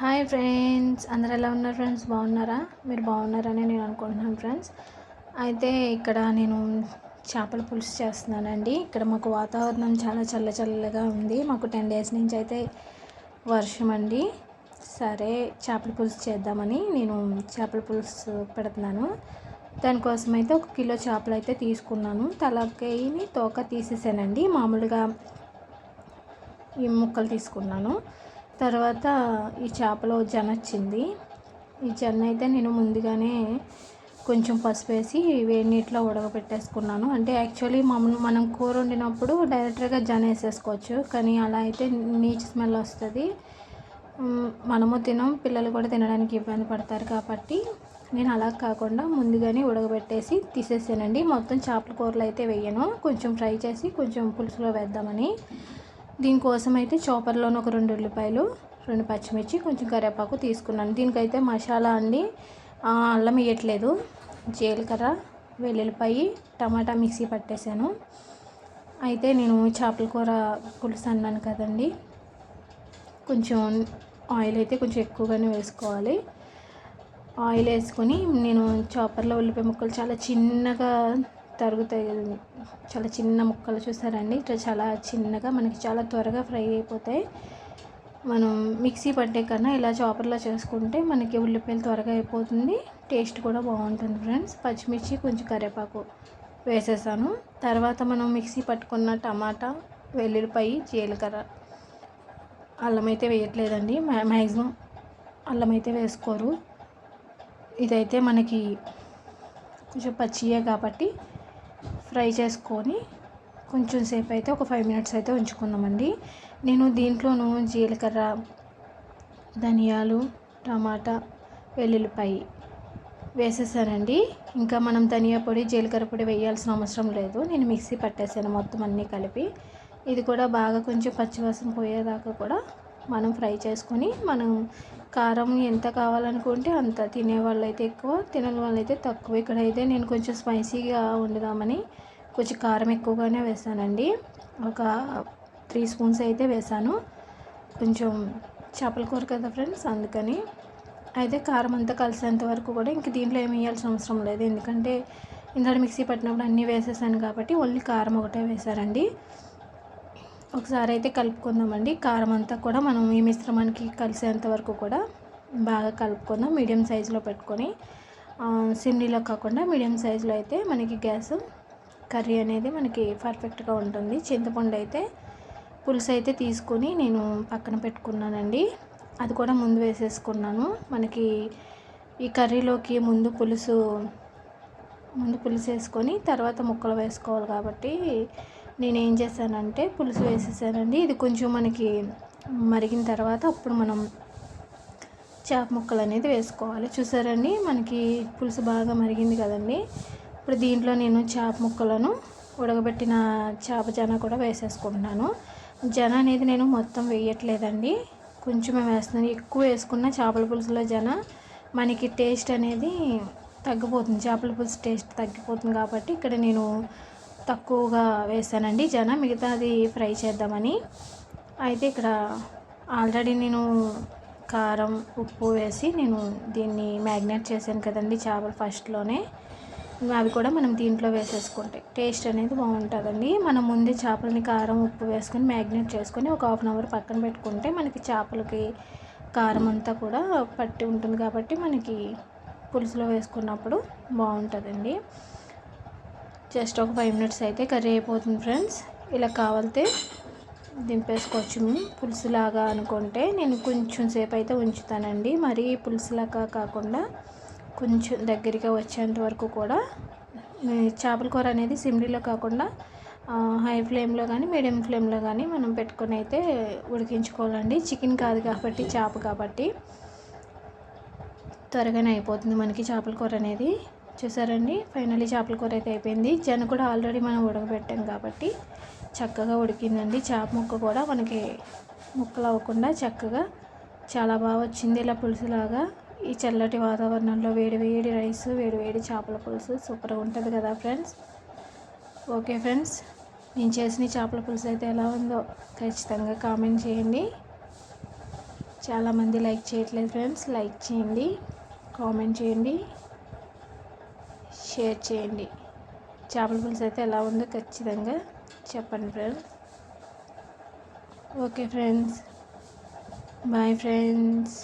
Hi friends అందరు ఎలా ఉన్నారు ఫ్రెండ్స్? బాగున్నారా? మీరు బాగున్నారని నేను అనుకుంటున్నాను ఫ్రెండ్స్. అయితే ఇక్కడ నేను చేపల పులుసు చేస్తున్నానండి. ఇక్కడ మాకు వాతావరణం చాలా చల్ల చల్లగా ఉంది. మాకు టెన్ డేస్ నుంచి అయితే వర్షం అండి. సరే చేపల పులుసు చేద్దామని నేను చేపల పులుసు పెడుతున్నాను. దానికోసం అయితే ఒక కిలో చేపలు అయితే తీసుకున్నాను. తలకాయని తోక తీసేసానండి. మామూలుగా ఈ ముక్కలు తీసుకున్నాను. తర్వాత ఈ చేపలో జన వచ్చింది. ఈ జన అయితే నేను ముందుగానే కొంచెం పసుపు వేసి వేడి నీటిలో ఉడకబెట్టేసుకున్నాను. అంటే యాక్చువల్లీ మనం మనం కూర వండినప్పుడు డైరెక్ట్గా జన వేసేసుకోవచ్చు. కానీ అలా అయితే నీచు స్మెల్ వస్తుంది. మనము తినం పిల్లలు కూడా తినడానికి ఇబ్బంది పడతారు కాబట్టి నేను అలా కాకుండా ముందుగానే ఉడకబెట్టేసి తీసేసానండి. మొత్తం చేపల కూరలు అయితే వేయను. కొంచెం ఫ్రై చేసి కొంచెం పులుసులో వేద్దామని. దీనికోసం అయితే చాపర్లోని ఒక రెండు ఉల్లిపాయలు రెండు పచ్చిమిర్చి కొంచెం కరివేపాకు తీసుకున్నాను. దీనికైతే మసాలా అండి. అల్లం వేయట్లేదు. జీలకర్ర వెల్లుల్లిపాయి టమాటా మిక్సీ పట్టేశాను. అయితే నేను చేపల కూర పులుసు అన్నాను కదండి. కొంచెం ఆయిల్ అయితే కొంచెం ఎక్కువగానే వేసుకోవాలి. ఆయిల్ వేసుకొని నేను చాపర్లో ఉల్లిపాయ ముక్కలు చాలా చిన్నగా తరుగుతాయి చాలా చిన్న ముక్కలు చూసారండి. ఇట్లా చాలా చిన్నగా మనకి చాలా త్వరగా ఫ్రై అయిపోతాయి. మనం మిక్సీ పట్టే కన్నా ఇలా చాపర్లో చేసుకుంటే మనకి ఉల్లిపాయలు త్వరగా అయిపోతుంది. టేస్ట్ కూడా బాగుంటుంది ఫ్రెండ్స్. పచ్చిమిర్చి కొంచెం కరివేపాకు వేసేసాను. తర్వాత మనం మిక్సీ పట్టుకున్న టమాటా వెల్లుల్లిపాయి జీలకర్ర అల్లం అయితే వేయట్లేదండి. మ్యాక్సిమం అల్లం అయితే వేసుకోరు. ఇదైతే మనకి కొంచెం పచ్చియే కాబట్టి ఫ్రై చేసుకొని కొంచెం సేపు అయితే ఒక ఫైవ్ మినిట్స్ అయితే ఉంచుకుందామండి. నేను దీంట్లోనూ జీలకర్ర ధనియాలు టమాటా వెల్లుల్లిపాయి వేసేసానండి. ఇంకా మనం ధనియా పొడి జీలకర్ర పొడి వేయాల్సిన అవసరం లేదు. నేను మిక్సీ పట్టేసాను మొత్తం అన్నీ కలిపి. ఇది కూడా బాగా కొంచెం పచ్చివాసన పోయేదాకా కూడా మనం ఫ్రై చేసుకొని మనం కారం ఎంత కావాలనుకుంటే అంత తినే అయితే ఎక్కువ తినని వాళ్ళు అయితే తక్కువ. ఇక్కడైతే నేను కొంచెం స్పైసీగా వండుదామని కొంచెం కారం ఎక్కువగానే వేసానండి. ఒక త్రీ స్పూన్స్ అయితే వేసాను. కొంచెం చేపల కూర కదా ఫ్రెండ్స్ అందుకని. అయితే కారం అంతా కలిసేంత వరకు కూడా ఇంక దీంట్లో ఏమి వేయాల్సిన అవసరం లేదు. ఎందుకంటే ఇందాక మిక్సీ పట్టినప్పుడు అన్నీ వేసేసాను కాబట్టి ఓన్లీ కారం ఒకటే వేసారండి ఒకసారి అయితే కలుపుకుందామండి. కారం అంతా కూడా మనం ఈ మిశ్రమానికి కలిసేంత వరకు కూడా బాగా కలుపుకుందాం. మీడియం సైజులో పెట్టుకొని సిమ్లీలో కాకుండా మీడియం సైజులో అయితే మనకి గ్యాస్ కర్రీ అనేది మనకి పర్ఫెక్ట్గా ఉంటుంది. చింతపండు అయితే పులుసు అయితే తీసుకొని నేను పక్కన పెట్టుకున్నానండి. అది కూడా ముందు వేసేసుకున్నాను. మనకి ఈ కర్రీలోకి ముందు పులుసు ముందు పులుసు వేసుకొని తర్వాత ముక్కలు వేసుకోవాలి కాబట్టి నేను ఏం చేశానంటే పులుసు వేసేసానండి. ఇది కొంచెం మనకి మరిగిన తర్వాత అప్పుడు మనం చేప ముక్కలు అనేది వేసుకోవాలి. చూసారండి? మనకి పులుసు బాగా మరిగింది కదండి. ఇప్పుడు దీంట్లో నేను చేప ముక్కలను ఉడకబెట్టిన చేప జన కూడా వేసేసుకుంటున్నాను. జన అనేది నేను మొత్తం వేయట్లేదండి. కొంచెమే వేస్తున్నాను. ఎక్కువ వేసుకున్న చేపల పులుసులో జన మనకి టేస్ట్ అనేది తగ్గిపోతుంది. చేపల పులుసు టేస్ట్ తగ్గిపోతుంది కాబట్టి ఇక్కడ నేను తక్కువగా వేసానండి జన. మిగతాది ఫ్రై చేద్దామని. అయితే ఇక్కడ ఆల్రెడీ నేను కారం ఉప్పు వేసి నేను దీన్ని మ్యాగ్నేట్ చేశాను కదండి చేపలు ఫస్ట్లోనే. అవి కూడా మనం దీంట్లో వేసేసుకుంటే టేస్ట్ అనేది బాగుంటుందండి. మనం ముందే చేపలని కారం ఉప్పు వేసుకొని మ్యాగ్నేట్ చేసుకొని ఒక హాఫ్ అన్ అవర్ పక్కన పెట్టుకుంటే మనకి చేపలకి కారం అంతా కూడా పట్టి ఉంటుంది కాబట్టి మనకి పులుసులో వేసుకున్నప్పుడు బాగుంటుందండి. జస్ట్ ఒక ఫైవ్ మినిట్స్ అయితే కర్రీ అయిపోతుంది ఫ్రెండ్స్. ఇలా కావాలితే దింపేసుకోవచ్చు. పులుసులాగా అనుకుంటే నేను కొంచెం సేపు అయితే ఉంచుతానండి. మరీ పులుసులాగా కాకుండా కొంచెం దగ్గరగా వచ్చేంత వరకు కూడా చేపల కూర అనేది సిమ్లీలో కాకుండా హై ఫ్లేమ్లో కానీ మీడియం ఫ్లేమ్లో కానీ మనం పెట్టుకొని అయితే ఉడికించుకోవాలండి. చికెన్ కాదు కాబట్టి చేప కాబట్టి. త్వరగానే అయిపోతుంది మనకి చేపల కూర అనేది. చూసారండి? ఫైనల్లీ చేపల కూర అయితే అయిపోయింది. జన కూడా ఆల్రెడీ మనం ఉడకబెట్టాం కాబట్టి చక్కగా ఉడికిందండి. చేప ముక్క కూడా మనకి ముక్కలు అవ్వకుండా చక్కగా చాలా బాగా వచ్చింది ఇలా పులుసులాగా. ఈ చల్లటి వాతావరణంలో వేడివేడి రైస్ వేడివేడి చేపల పులుసు సూపర్గా ఉంటుంది కదా ఫ్రెండ్స్? ఓకే ఫ్రెండ్స్ నేను చేసిన చేపల పులుసు అయితే ఎలా ఉందో ఖచ్చితంగా కామెంట్ చేయండి. చాలామంది లైక్ చేయట్లేదు ఫ్రెండ్స్ లైక్ చేయండి కామెంట్ చేయండి షేర్ చేయండి. చేపల పులుసు అయితే ఎలా ఉందో ఖచ్చితంగా చెప్పండి friends. Okay friends bye friends.